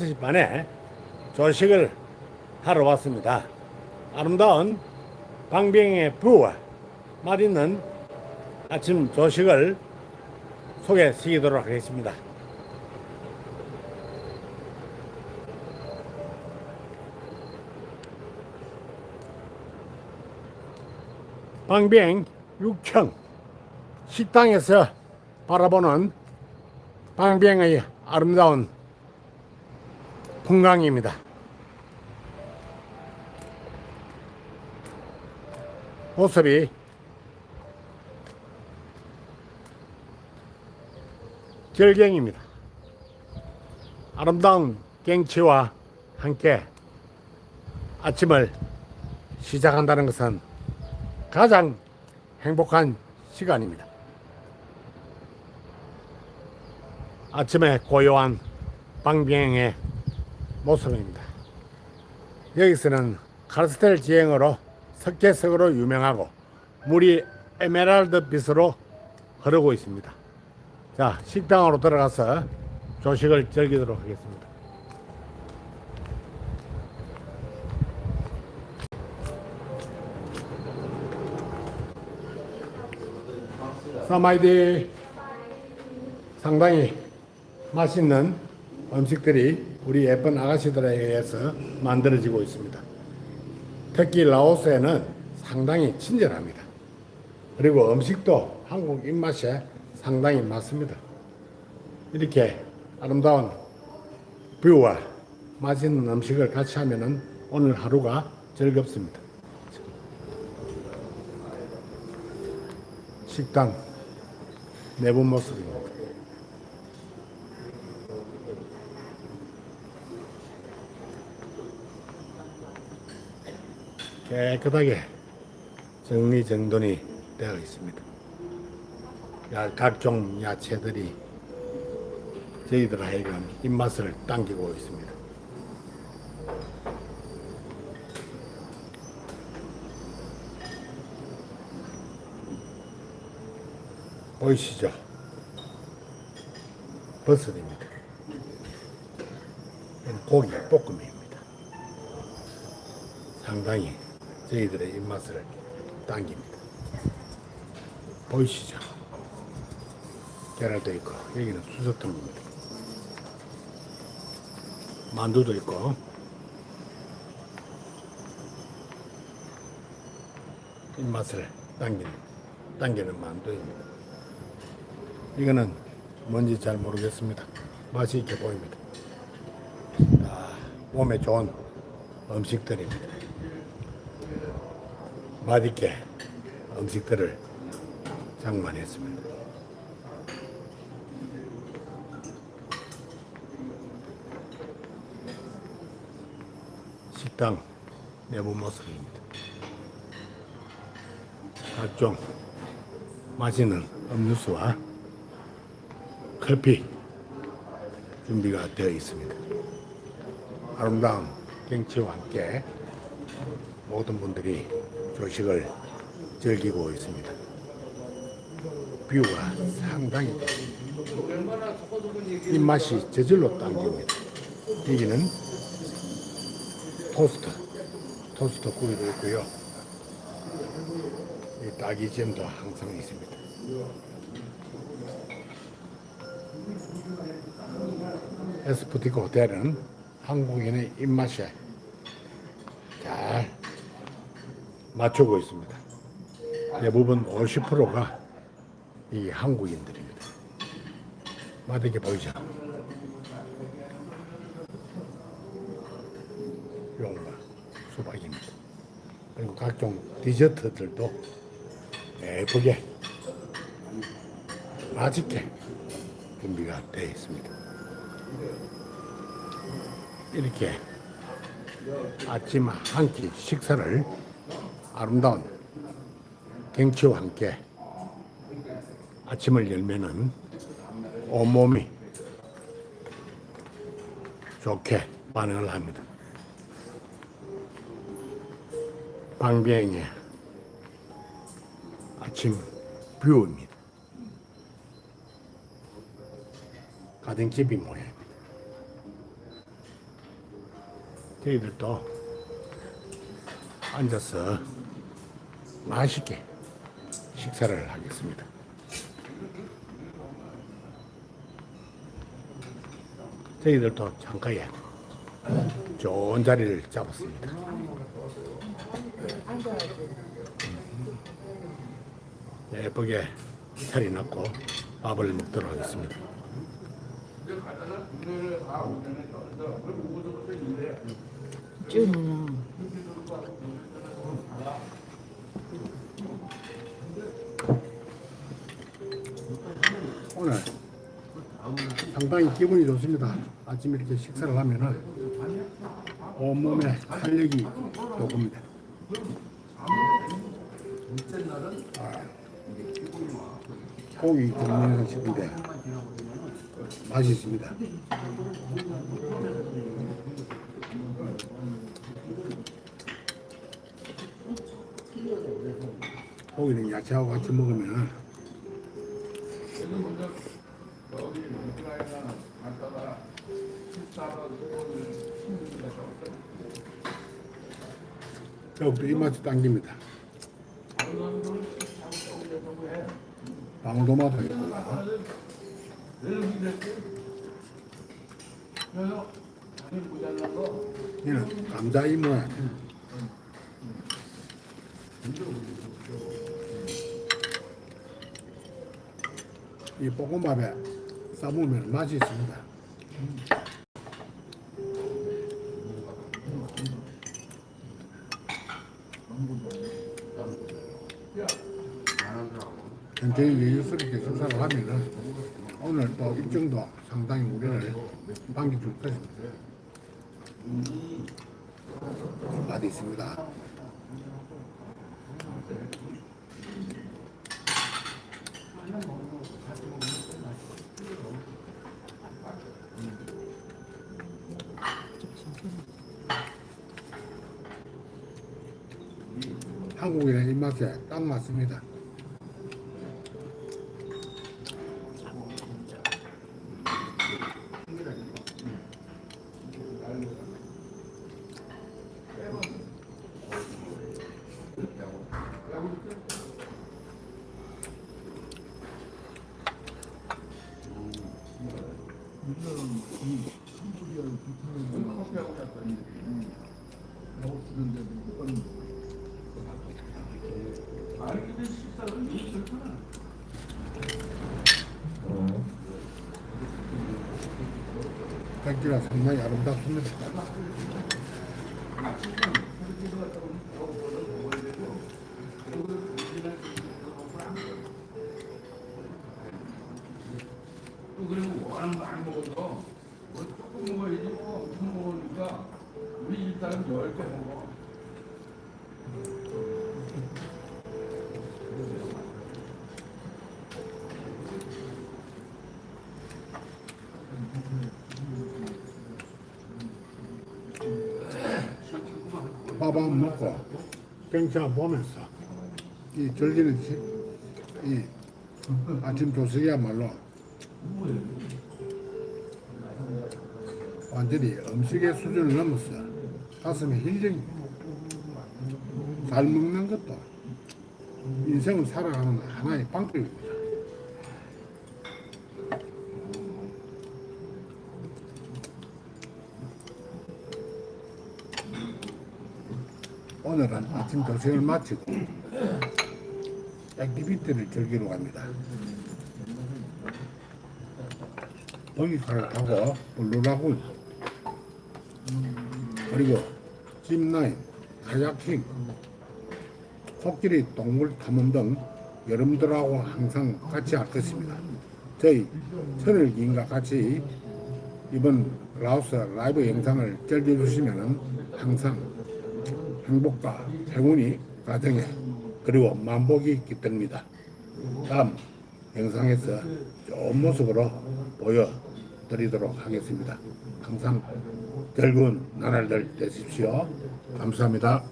5시 반에 조식을 하러 왔습니다. 아름다운 방병의 부와 맛있는 아침 조식을 소개시키도록 하겠습니다. 방병 6층 식당에서 바라보는 방병의 아름다운 풍광입니다. 모습이 절경입니다. 아름다운 경치와 함께 아침을 시작한다는 것은 가장 행복한 시간입니다. 아침에 고요한 방비행의 모습입니다. 여기서는 카르스텔 지형으로 석회석으로 유명하고 물이 에메랄드 빛으로 흐르고 있습니다. 자, 식당으로 들어가서 조식을 즐기도록 하겠습니다. 사마이디 상당히 맛있는 음식들이 우리 예쁜 아가씨들에 의해서 만들어지고 있습니다. 특히 라오스에는 상당히 친절합니다. 그리고 음식도 한국 입맛에 상당히 맞습니다. 이렇게 아름다운 뷰와 맛있는 음식을 같이 하면은 오늘 하루가 즐겁습니다. 식당 내부 모습입니다. 깨끗하게 정리정돈이 되어 있습니다. 야, 각종 야채들이 저희들 하여금 입맛을 당기고 있습니다. 보이시죠? 버섯입니다. 고기 볶음입니다. 상당히 저희들의 입맛을 당깁니다. 보이시죠? 계란도 있고 여기는 수저통입니다. 만두도 있고 입맛을 당기는 당기는 만두입니다. 이거는 뭔지 잘 모르겠습니다. 맛이 있게 보입니다. 아, 몸에 좋은 음식들입니다. 맛있게 음식들을 장만했습니다. 식당 내부 모습입니다. 각종 맛있는 음료수와 커피 준비가 되어 있습니다. 아름다운 경치와 함께 모든 분들이 조식을 즐기고 있습니다. 뷰가 상당히 입맛이 저절로 당깁니다. 여기는 토스트, 토스트 구이도 있고요. 이 딸기잼도 항상 있습니다. 에스푸티크 호텔은 한국인의 입맛에 잘 맞추고 있습니다. 대부분 50%가 이 한국인들입니다. 맛있게 보이죠? 용과 수박입니다. 그리고 각종 디저트들도 예쁘게 맛있게 준비가 되어 있습니다. 이렇게 아침 한 끼 식사를 아름다운 경치와 함께 아침을 열면은 온몸이 좋게 반응을 합니다. 방비행의 아침 뷰입니다. 가정집이 모양입니다. 저희들도 앉아서 맛있게 식사를 하겠습니다. 저희들도 창가에 좋은 자리를 잡았습니다. 예쁘게 자리 놓고 밥을 먹도록 하겠습니다. 쭈는 상당히 기분이 좋습니다. 아침 이렇게 식사를 하면은 온몸에 활력이 돋습니다. 아, 고기 굽는 싶은데 맛있습니다. 고기는 야채하고 같이 먹으면 더욱더 입맛이 당깁니다. 방울토마토 있고 얘는 감자 이 모양 이 볶음밥에 싸먹으면 맛이 있습니다. 굉장히 여유스럽게 식사를 하면은 오늘 또 일정도 상당히 우리를 반겨줄 것입니다. 맛이 있습니다. 한국인의 입맛에 딱 맞습니다. 백지가 상당히 아름답습니다. 또 그리고 워낙 많이 먹어서 뭐 조금 먹어야지 뭐 엄청 먹으니까 우리 집사람 열개 먹어. 밥안 먹고 경차 보면서 이 즐기는 시, 이 아침 조식이야말로 완전히 음식의 수준을 넘었어. 가슴에 힐링. 잘 먹는 것도 인생을 살아가는 하나의 방법입니다. 오늘은 아침 조식을 마치고 액티비티를 즐기러 갑니다. 버기카를 타고 블루라군 그리고 짚라인, 카야킹, 코끼리 동물 탐험 등 여러분들하고 항상 같이 할 것입니다. 저희 천일기인과 같이 이번 라오스 라이브 영상을 즐겨주시면 항상 행복과 행운이 가정에 그리고 만복이 깃듭니다. 다음 영상에서 좋은 모습으로 보여드리도록 하겠습니다. 항상 즐거운 나날들 되십시오. 감사합니다.